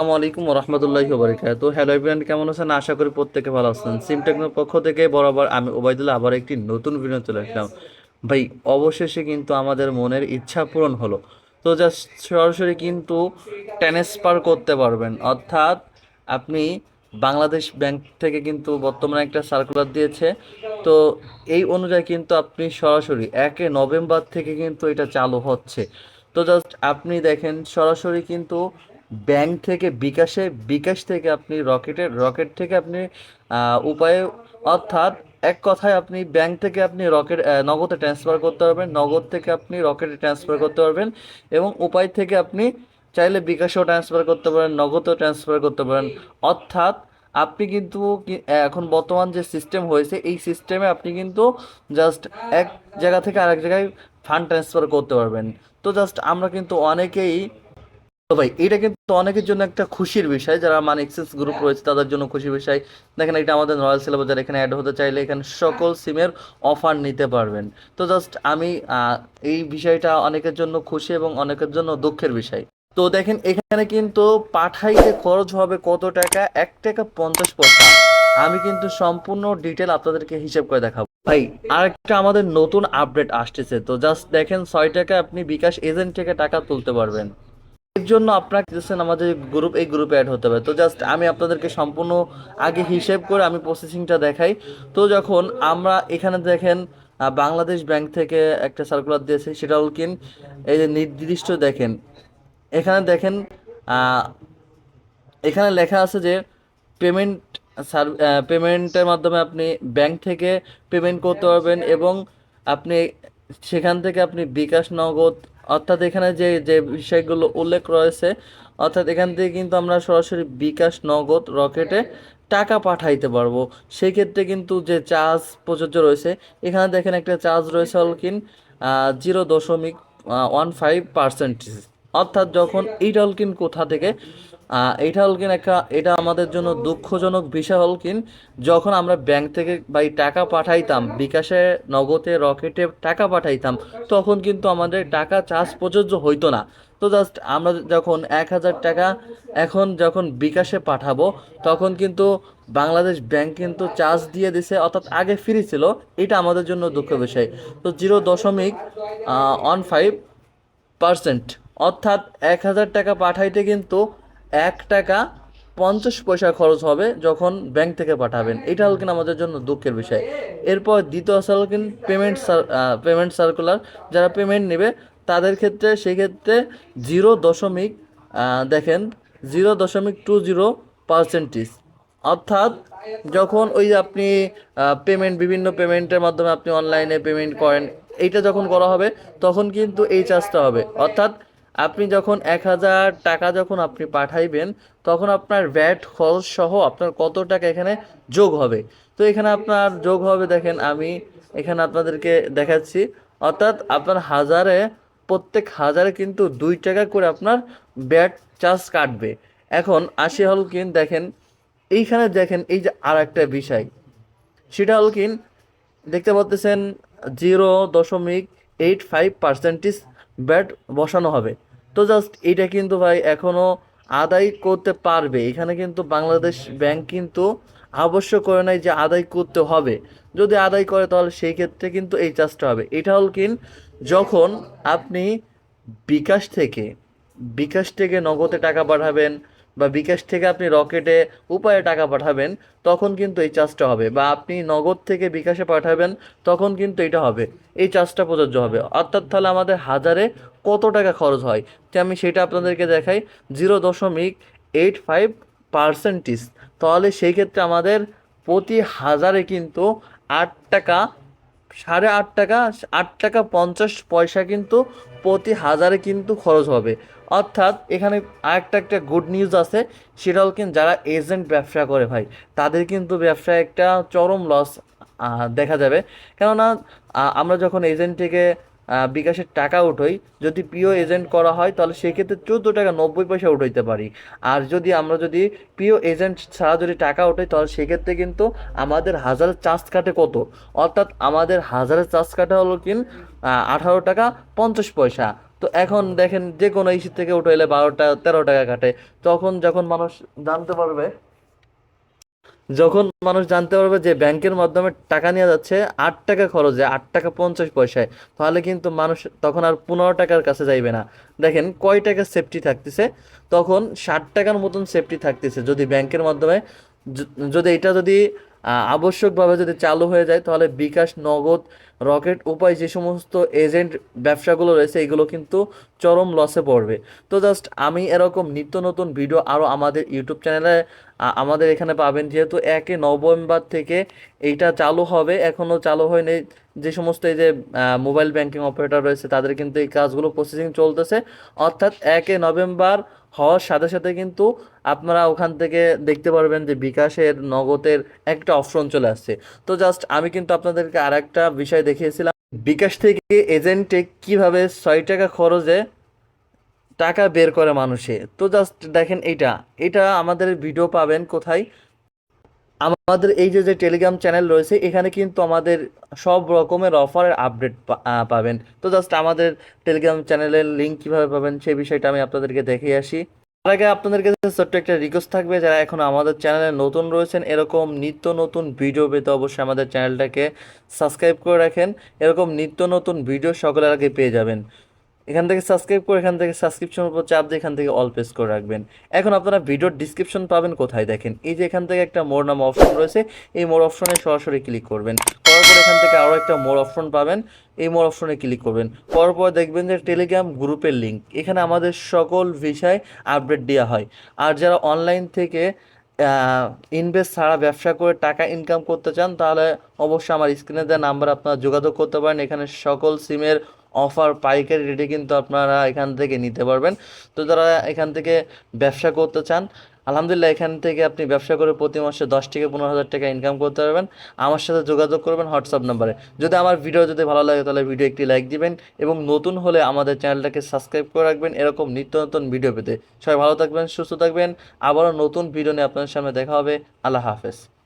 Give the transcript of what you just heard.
আসসালামু আলাইকুম রহমতুল্লাহি বারকাত হ্যালো এভরিওয়ান কেমন আছেন? আশা করি প্রত্যেকে ভালো আছেন। সিম পক্ষ থেকে বরাবর আমি ওবায়দুল্লাহ আবার একটি নতুন ভিডিও চলে আসলাম। ভাই, অবশেষে কিন্তু আমাদের মনের ইচ্ছা পূরণ হলো। তো জাস্ট সরাসরি কিন্তু ট্রান্সফার করতে পারবেন। অর্থাৎ আপনি বাংলাদেশ ব্যাংক থেকে কিন্তু বর্তমানে একটা সার্কুলার দিয়েছে। তো এই অনুযায়ী কিন্তু আপনি সরাসরি একে নভেম্বর থেকে কিন্তু এটা চালু হচ্ছে। তো জাস্ট আপনি দেখেন, সরাসরি কিন্তু ব্যাংক থেকে বিকাশে, বিকাশ থেকে আপনি রকেটে, রকেট থেকে আপনি উপায়ে, অর্থাৎ এক কথায় আপনি ব্যাংক থেকে আপনি রকেট নগদে ট্রান্সফার করতে পারবেন, নগদ থেকে আপনি রকেটে ট্রান্সফার করতে পারবেন এবং উপায় থেকে আপনি চাইলে বিকাশেও ট্রান্সফার করতে পারেন, নগদেও ট্রান্সফার করতে পারেন। অর্থাৎ আপনি কিন্তু এখন বর্তমান যে সিস্টেম হয়েছে, এই সিস্টেমে আপনি কিন্তু জাস্ট এক জায়গা থেকে আরেক জায়গায় ফান্ড ট্রান্সফার করতে পারবেন। তো জাস্ট আমরা কিন্তু অনেকেই তো ভাই এটা কিন্তু অনেকের জন্য একটা খুশির বিষয়। যারা মানে এক্সেস গ্রুপ রয়েছে, তাদের জন্য খুশির বিষয়। দেখেন, এটা আমাদের রয়্যাল সিলেবাস যারা এখানে অ্যাড হতে চাইলে এখানে সকল সিমের অফার নিতে পারবেন। তো জাস্ট আমি এই বিষয়টা অনেকের জন্য খুশি এবং অনেকের জন্য দুঃখের বিষয়। তো দেখেন, এখানে কিন্তু পাঠাইতে খরচ হবে কত টাকা? এক টাকা পঞ্চাশ পয়সা। আমি কিন্তু সম্পূর্ণ ডিটেল আপনাদেরকে হিসেব করে দেখাবো। ভাই, আরেকটা আমাদের নতুন আপডেট আসতেছে। তো জাস্ট দেখেন, ছয় টাকা আপনি বিকাশ এজেন্ট থেকে টাকা তুলতে পারবেন। এর জন্য আপনারা দিচ্ছেন আমাদের গ্রুপ এই গ্রুপে অ্যাড হতে হবে। তো জাস্ট আমি আপনাদেরকে সম্পূর্ণ আগে হিসেব করে আমি প্রসেসিংটা দেখাই। তো যখন আমরা এখানে দেখেন বাংলাদেশ ব্যাংক থেকে একটা সার্কুলার দিয়েছে, সেটা হল কিন এই যে নির্দিষ্ট দেখেন, এখানে দেখেন এখানে লেখা আছে যে পেমেন্ট পেমেন্টের মাধ্যমে আপনি ব্যাংক থেকে পেমেন্ট করতে পারবেন এবং আপনি সেখান থেকে আপনি বিকাশ, নগদ অর্থাৎ এখানে যে যে বিষয়গুলো উল্লেখ রয়েছে, অর্থাৎ এখান থেকে কিন্তু আমরা সরাসরি বিকাশ নগদ রকেটে টাকা পাঠাইতে পারব। সেই ক্ষেত্রে কিন্তু যে চার্জ প্রযোজ্য রয়েছে, এখানে দেখেন একটা চার্জ রয়েছে অলকিন জিরো দশমিক ওয়ান ফাইভ পার্সেন্টেজ অর্থাৎ যখন এইটা অলকিন কোথা থেকে এইটা হলকিন একটা, এটা আমাদের জন্য দুঃখজনক বিষয় হলকিন, যখন আমরা ব্যাংক থেকে বা টাকা পাঠাইতাম, বিকাশে, নগদে, রকেটে টাকা পাঠাইতাম, তখন কিন্তু আমাদের টাকা চার্জ প্রযোজ্য হইতো না। তো জাস্ট আমরা যখন এক হাজার টাকা এখন যখন বিকাশে পাঠাবো, তখন কিন্তু বাংলাদেশ ব্যাংক কিন্তু চার্জ দিয়ে দিছে, অর্থাৎ আগে ফ্রি ছিল, এটা আমাদের জন্য দুঃখ বিষয়। তো জিরো দশমিক ওয়ান ফাইভ পার্সেন্ট অর্থাৎ এক হাজার টাকা পাঠাইতে কিন্তু এক টাকা পঞ্চাশ পয়সা খরচ হবে যখন ব্যাংক থেকে পাঠাবেন। এটা হল কিনা আমাদের জন্য দুঃখের বিষয়। এরপর দ্বিতীয় আছে হল কিন পেমেন্ট পেমেন্ট সার্কুলার যারা পেমেন্ট নেবে, তাদের ক্ষেত্রে সেক্ষেত্রে জিরো দশমিক দেখেন জিরো দশমিক টু জিরো পার্সেন্টেজ অর্থাৎ যখন ওই আপনি পেমেন্ট বিভিন্ন পেমেন্টের মাধ্যমে আপনি অনলাইনে পেমেন্ট করেন, এইটা যখন করা হবে, তখন কিন্তু এই চার্জটা হবে। অর্থাৎ আপনি যখন এক হাজার টাকা যখন আপনি পাঠাইবেন, তখন আপনার ভ্যাট খরচ সহ আপনার কত টাকা এখানে যোগ হবে? তো এখানে আপনার যোগ হবে, দেখেন আমি এখানে আপনাদেরকে দেখাচ্ছি। অর্থাৎ আপনার হাজারে, প্রত্যেক হাজারে কিন্তু দুই টাকা করে আপনার ব্যাট চার্জ কাটবে। এখন আসি হল কিন দেখেন, এইখানে দেখেন এই যে আর একটা বিষয়। সেটা হল কিন দেখতে পাচ্ছেন জিরো দশমিক এইট ফাইভ পার্সেন্টেজ ব্যাট বসানো হবে। তো জাস্ট এটা কিন্তু ভাই এখনও আদায় করতে পারবে। এখানে কিন্তু বাংলাদেশ ব্যাংক কিন্তু আবশ্যক করে নাই যে আদায় করতে হবে। যদি আদায় করে তাহলে সেই ক্ষেত্রে কিন্তু এই চার্জটা হবে। এটা হল কিন যখন আপনি বিকাশ থেকে বিকাশ থেকে নগদে টাকা পাঠাবেন বা বিকাশ থেকে আপনি রকেটে উপায়ে টাকা পাঠাবেন, তখন কিন্তু এই চার্জটা হবে। বা আপনি নগদ থেকে বিকাশে পাঠাবেন, তখন কিন্তু এটা হবে। এই চার্জটা প্রযোজ্য হবে। অর্থাৎ তাহলে আমাদের হাজারে কত টাকা খরচ হয়? যে আমি সেটা আপনাদেরকে দেখাই। জিরো দশমিক এইট ফাইভ পার্সেন্টেজ। তাহলে সেই ক্ষেত্রে আমাদের প্রতি হাজারে কিন্তু আট টাকা সাড়ে আট টাকা আট টাকা পঞ্চাশ পয়সা কিন্তু প্রতি হাজারে কিন্তু খরচ হবে। অর্থাৎ এখানে আরেকটা একটা গুড নিউজ আছে, সেটা হল কিন্তু যারা এজেন্ট ব্যবসা করে ভাই, তাদের কিন্তু ব্যবসায় একটা চরম লস দেখা যাবে। কেননা আমরা যখন এজেন্ট থেকে বিকাশের টাকা উঠোই। যদি পিও এজেন্ট করা হয়, তাহলে সেক্ষেত্রে চোদ্দ টাকা নব্বই পয়সা উঠাইতে পারি। আর যদি আমরা যদি পিও এজেন্ট ছাড়া যদি টাকা উঠাই, তাহলে সেক্ষেত্রে কিন্তু আমাদের হাজারের চার্জ কাটে কত? অর্থাৎ আমাদের হাজারের চার্জ কাটা হলো কিন আঠারো টাকা পঞ্চাশ পয়সা। তো এখন দেখেন যে কোনো ইস্যু থেকে উঠে এলে বারোটা তেরো টাকা কাটে। তখন যখন মানুষ জানতে পারবে যখন মানুষ জানতে পারবে যে ব্যাংকের মাধ্যমে টাকা নিয়ে যাচ্ছে, আট টাকা খরচে আট টাকা পঞ্চাশ পয়সায়, তাহলে কিন্তু মানুষ তখন আর পনেরো টাকার কাছে যাইবে না। দেখেন কয় টাকা সেফটি থাকতেছে? তখন ষাট টাকার মতন সেফটি থাকতেছে যদি ব্যাংকের মাধ্যমে। যদি এটা যদি আবশ্যকভাবে যদি চালু হয়ে যায়, তাহলে বিকাশ, নগদ, রকেট, উপায় যে সমস্ত এজেন্ট ব্যবসাগুলো রয়েছে, এগুলো কিন্তু চরম লসে পড়বে। তো জাস্ট আমি এরকম নিত্য নতুন ভিডিও আরও আমাদের ইউটিউব চ্যানেলে আমাদের এখানে পাবেন যেহেতু একে নভেম্বর থেকে এইটা চালু হবে এখনও চালু হয়নি। যে সমস্ত এই যে মোবাইল ব্যাংকিং অপারেটর রয়েছে, তাদের কিন্তু এই কাজগুলো প্রসেসিং চলতেছে। অর্থাৎ একে নভেম্বর হওয়ার সাথে সাথে কিন্তু আপনারা ওখান থেকে দেখতে পারবেন যে বিকাশের, নগদের একটা অপশন চলে আসছে। তো জাস্ট আমি কিন্তু আপনাদেরকে আর একটা বিষয় দেখিয়েছিলাম। বিকাশ থেকে এজেন্টে কীভাবে ছয় টাকা খরচে টাকা বের করে মানুষে। তো জাস্ট দেখেন এইটা। এটা আমাদের ভিডিও পাবেন কোথায়? আমাদের এই যে যে টেলিগ্রাম চ্যানেল রয়েছে, এখানে কিন্তু আমাদের সব রকমের অফারের আপডেট পাবেন। তো জাস্ট আমাদের টেলিগ্রাম চ্যানেলের লিঙ্ক কীভাবে পাবেন, সেই বিষয়টা আমি আপনাদেরকে দেখে আসি। তার আগে আপনাদের কাছে ছোট্ট একটা রিকোয়েস্ট থাকবে, যারা এখন আমাদের চ্যানেলে নতুন রয়েছেন, এরকম নিত্য নতুন ভিডিও পেতে অবশ্যই আমাদের চ্যানেলটাকে সাবস্ক্রাইব করে রাখেন। এরকম নিত্য নতুন ভিডিও সকলের আগে পেয়ে যাবেন। এখান থেকে সাবস্ক্রাইব করে, এখান থেকে সাবস্ক্রিপশন উপর চাপ দিয়ে এখান থেকে অল প্রেস করে রাখবেন। এখন আপনারা ভিডিওর ডিসক্রিপশন পাবেন, কোথায় দেখেন? এই যে এখান থেকে একটা মোর নাম অপশন রয়েছে, এই মোর অপশনে সরাসরি ক্লিক করবেন। করার পর এখান থেকে আরও একটা মোর অপশন পাবেন, এই মোর অপশনে ক্লিক করবেন। করার পর দেখবেন যে টেলিগ্রাম গ্রুপের লিঙ্ক এখানে আমাদের সকল বিষয় আপডেট দেওয়া হয়। আর যারা অনলাইন থেকে ইনভেস্ট ছাড়া ব্যবসা করে টাকা ইনকাম করতে চান, তাহলে অবশ্যই আমার স্ক্রিনে দেওয়া নাম্বার আপনারা যোগাযোগ করতে পারেন। এখানে সকল সিমের অফার পাইকারি রেটে কিন্তু আপনারা এখান থেকে নিতে পারবেন। তো যারা এখান থেকে ব্যবসা করতে চান, আলহামদুলিল্লাহ এখান থেকে আপনি ব্যবসা করে প্রতি মাসে দশ থেকে পনেরো হাজার টাকা ইনকাম করতে পারবেন। আমার সাথে যোগাযোগ করবেন হোয়াটসঅ্যাপ নাম্বারে। যদি আমার ভিডিও যদি ভালো লাগে, তাহলে ভিডিও একটি লাইক দিবেন এবং নতুন হলে আমাদের চ্যানেলটাকে সাবস্ক্রাইব করে রাখবেন এরকম নিত্য নতুন ভিডিও পেতে। সবাই ভালো থাকবেন, সুস্থ থাকবেন। আবারও নতুন ভিডিও নিয়ে আপনাদের সামনে দেখা হবে। আল্লাহ হাফেজ।